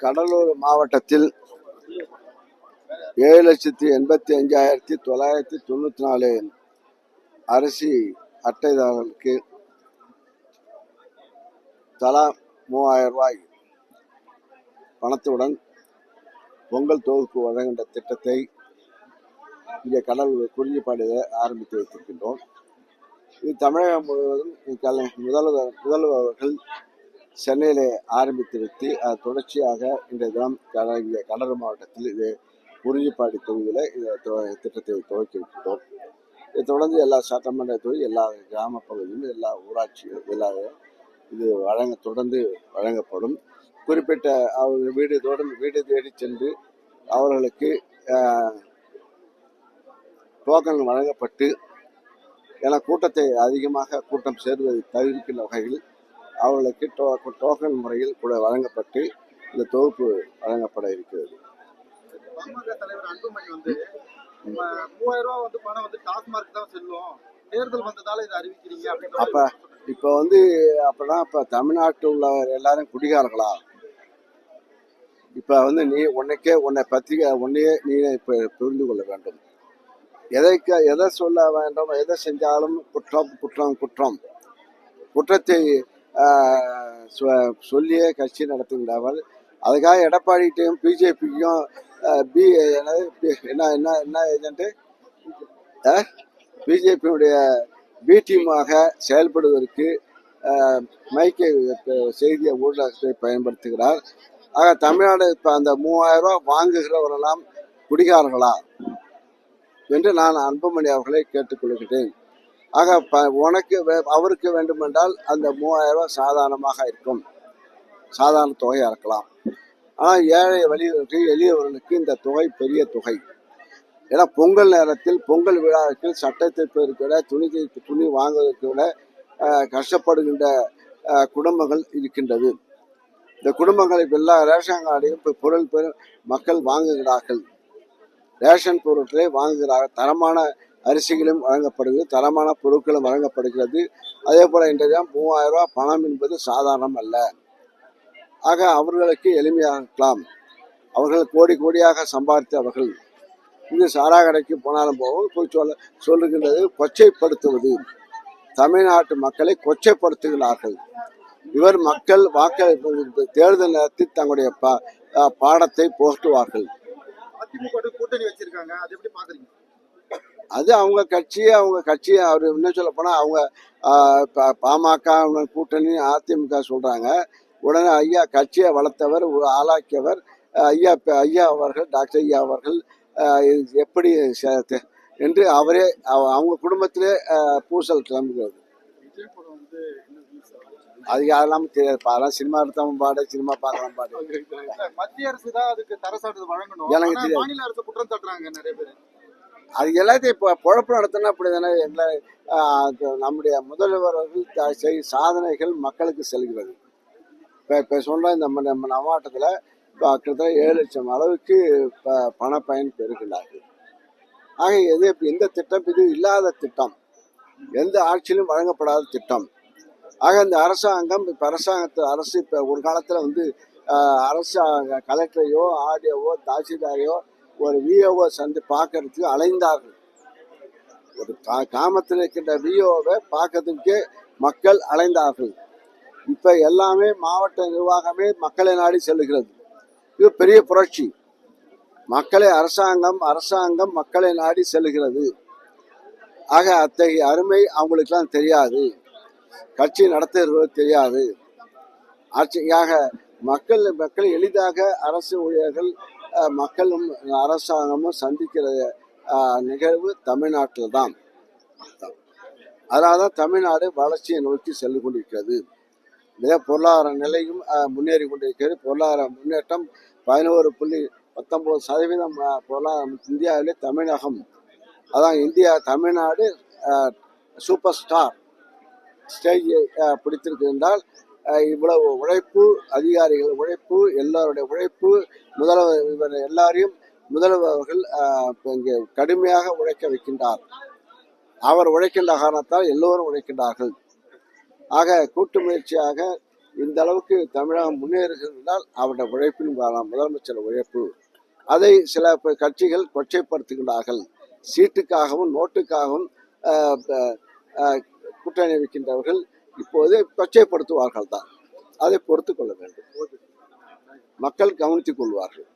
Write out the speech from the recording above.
கடலூர் மாவட்டத்தில் ஏழு லட்சத்தி எண்பத்தி அஞ்சாயிரத்தி தொள்ளாயிரத்தி தொண்ணூற்றி நாலு அரிசி அட்டைதாரர்களுக்கு தலா மூவாயிரம் ரூபாய் பணத்துடன் பொங்கல் தொகுப்பு வழங்குகின்ற திட்டத்தை இங்கே கடலூர் குறிஞ்சிப்பாடியில் ஆரம்பித்து வைத்திருக்கின்றோம். இது தமிழகம் முழுவதும் முதல்வர் முதல்வர் அவர்கள் சென்னையிலே ஆரம்பித்து வைத்து அது தொடர்ச்சியாக இன்றைய தினம் கட- இங்கே கடலூர் மாவட்டத்தில் இது குறிஞ்சிப்பாடி தொகுதியில் இந்த திட்டத்தை துவக்கி வைக்கின்றோம் இதை தொடர்ந்து எல்லா சட்டமன்ற தொகுதி எல்லா கிராம பகுதியும் எல்லா ஊராட்சியும் எல்லா இது வழங்க தொடர்ந்து வழங்கப்படும். குறிப்பிட்ட அவர்கள் வீடு தோறும் வீடு தேடி சென்று அவர்களுக்கு டோக்கன் வழங்கப்பட்டு என கூட்டத்தை அதிகமாக கூட்டம் சேர்வதை தவிர்க்கின்ற வகையில் அவர்களுக்கு டோ டோக்கன் முறையில் கூட வழங்கப்பட்டு இந்த தொகுப்பு வழங்கப்பட இருக்கிறது. அப்ப இப்போ வந்து அப்படின்னா இப்போ தமிழ்நாட்டில் உள்ளவர் எல்லாரும் குடிகாரர்களா? இப்போ வந்து நீ உன்னைக்கே உன்னை பத்திரிகை உன்னையே நீ இப்போ புரிந்து கொள்ள வேண்டும். எதைக்க எதை சொல்ல வேண்டும் எதை செஞ்சாலும் குற்றம் குற்றம் குற்றம். குற்றத்தை சொல்லியே கட்சி நடத்துகிறார்கள் அதுக்காக எடப்பாடிகிட்டையும் பிஜேபிக்கும் பி என்னது பி- என்ன என்ன என்ன ஏஜென்ட்டு? பிஜேபியுடைய பி டீமாக செயல்படுவதற்கு மைக்கை செய்தியை செய்திய ஊடகத்தை பயன்படுத்துகிறார். ஆக தமிழ்நாடு இப்போ அந்த மூவாயிரம் ரூபா வாங்குகிறவரெல்லாம் குடிகாரர்களா? என்று நான் அன்புமணி அவர்களை கேட்டுக்கொள்கிறேன். ஆக ப உனக்கு வே- அவருக்கு வேண்டுமென்றால் அந்த மூவாயிரம் ரூபாய் சாதாரணமாக இருக்கும். சாதாரண தொகையாக இருக்கலாம். ஆனால் ஏழை வலியவர்களுக்கு எளியவர்களுக்கு இந்த தொகை பெரிய தொகை. ஏன்னா பொங்கல் நேரத்தில் பொங்கல் விழாவுக்கு சட்டத்தை பெருக்கிட துணி தைப்பு துணி வாங்குவதற்கு விட கஷ்டப்படுகின்ற குடும்பங்கள் இருக்கின்றது. இந்த குடும்பங்களை எல்லா ரேஷன் கார்டையும் இப்போ பொருள் பெரும் மக்கள் வாங்குகிறார்கள். ரேஷன் பொருட்களை வாங்குகிறார்கள். தரமான அரிசிகளும் வழங்கப்படுகிறது தரமான பொருட்களும் வழங்கப்படுகிறது. அதே போல இன்றைய மூவாயிரம் ரூபா பணம் என்பது சாதாரணம் அல்ல. ஆக அவர்களுக்கு எளிமையாக இருக்கலாம் அவர்கள் கோடி கோடியாக சம்பாதித்தவர்கள் இது சாரா கடைக்கு போனாலும் போகும் போய் சொல்ல சொல்லுகின்றது கொச்சைப்படுத்துவது. தமிழ்நாட்டு மக்களை கொச்சைப்படுத்துகிறார்கள். இவர் மக்கள் வாக்களிப்பு தேர்தல் நேரத்தில் தங்களுடைய பா பாடத்தை போற்றுவார்கள். அதிமுக கூட்டணி வச்சிருக்காங்க அது எப்படி பாக்குறீங்க? அது அவங்க கட்சி அவங்க கட்சி அவர் என்ன சொல்ல போனால் அவங்க பாமக உடன் கூட்டணி அதிமுக சொல்கிறாங்க உடனே ஐயா கட்சியை வளர்த்தவர் ஆளாக்கியவர். ஐயா ஐயா அவர்கள் டாக்டர் ஐயா அவர்கள் எப்படி என்று அவரே அவ- அவங்க குடும்பத்திலே பூசல் கிளம்புகிறது. அது யாரெல்லாம் தெரியாது. அதெல்லாம் சினிமா எடுத்தவன் பாடு சினிமா பார்க்கலாம் பாடு. மத்திய அரசு தான் அதுக்கு தர சான்றிதழ் வழங்கணும். எனக்கு தெரியாது. மாநில அரசு குற்றம் சாட்டுறாங்க நிறைய பேர். அது எல்லாத்தையும் இப்போ பொழப்பு நடத்தினா அப்படி தானே எல்லா நம்முடைய முதல்வர்கள் செய் சாதனைகள் மக்களுக்கு செல்கிறது. இப்போ இப்போ சொல்கிற இந்த நம்ம நம்ம மாவட்டத்தில் இப்போ கிட்டத்தட்ட ஏழு லட்சம் அளவுக்கு இப்போ பண பயன் பெறுகிறார்கள். ஆக எது இப்ப எந்த திட்டம் இது இல்லாத திட்டம். எந்த ஆட்சியிலும் வழங்கப்படாத திட்டம். ஆக இந்த அரசாங்கம் இப்போ அரசாங்கத்து அரசு இப்போ ஒரு காலத்தில் வந்து அரசு அரசாங்க கலெக்டரையோ ஆடியோவோ தாசில்தாரையோ ஒரு விஓஓ சந்தி பார்க்கறதுக்கு அலைந்தார்கள். ஒரு கா கிராமத்தில் இருக்கின்ற விஓவை பார்க்கறதுக்கே மக்கள் அலைந்தார்கள். இப்போ எல்லாமே மாவட்ட நிர்வாகமே மக்களை நாடி செல்லுகிறது. இது பெரிய புரட்சி. மக்களை அரசாங்கம் அரசாங்கம் மக்களை நாடி செல்லுகிறது. ஆக அத்தகைய அருமை அவங்களுக்கெல்லாம் தெரியாது. கட்சி நடத்துகிறது தெரியாது. ஆட்சியாக மக்கள் மக்கள் எளிதாக அரசு ஊழியர்கள் மக்களும் அரசாங்கமும் சந்திக்கிற நிகழ்வு தமிழ்நாட்டில் தான் அதனால தான் தமிழ்நாடு வளர்ச்சியை நோக்கி சென்று கொண்டிருக்கிறது. இதே பொருளாதார நிலையும் முன்னேறி கொண்டிருக்கிறது. பொருளாதார முன்னேற்றம் பதினோரு புள்ளி பத்தொன்பது சதவீதம் பொருளாதாரம் இந்தியாவிலே தமிழகம். அதான் இந்தியா தமிழ்நாடு சூப்பர் ஸ்டார் ஸ்டேஜை பிடித்திருக்கு என்றால் இவ்வளவு உழைப்பு அதிகாரிகள் உழைப்பு எல்லோருடைய உழைப்பு முதல்வர் இவர் எல்லாரையும் முதல்வர் அவர்கள் இங்கே கடுமையாக உழைக்க வைக்கின்றார். அவர் உழைக்கின்ற காரணத்தால் எல்லோரும் உழைக்கின்றார்கள். ஆக கூட்டு முயற்சியாக இந்த அளவுக்கு தமிழகம் முன்னேறுகிறதால் அவருடைய உழைப்பின் காரணம் முதலமைச்சர் உழைப்பு. அதை சில கட்சிகள் கொச்சைப்படுத்துகின்றார்கள். சீட்டுக்காகவும் நோட்டுக்காகவும் கூட்டணி வைக்கின்றவர்கள் இப்போது கொச்சைப்படுத்துவார்கள் தான் அதை பொறுத்து கொள்ள வேண்டும். மக்கள் கவனித்துக் கொள்வார்கள்.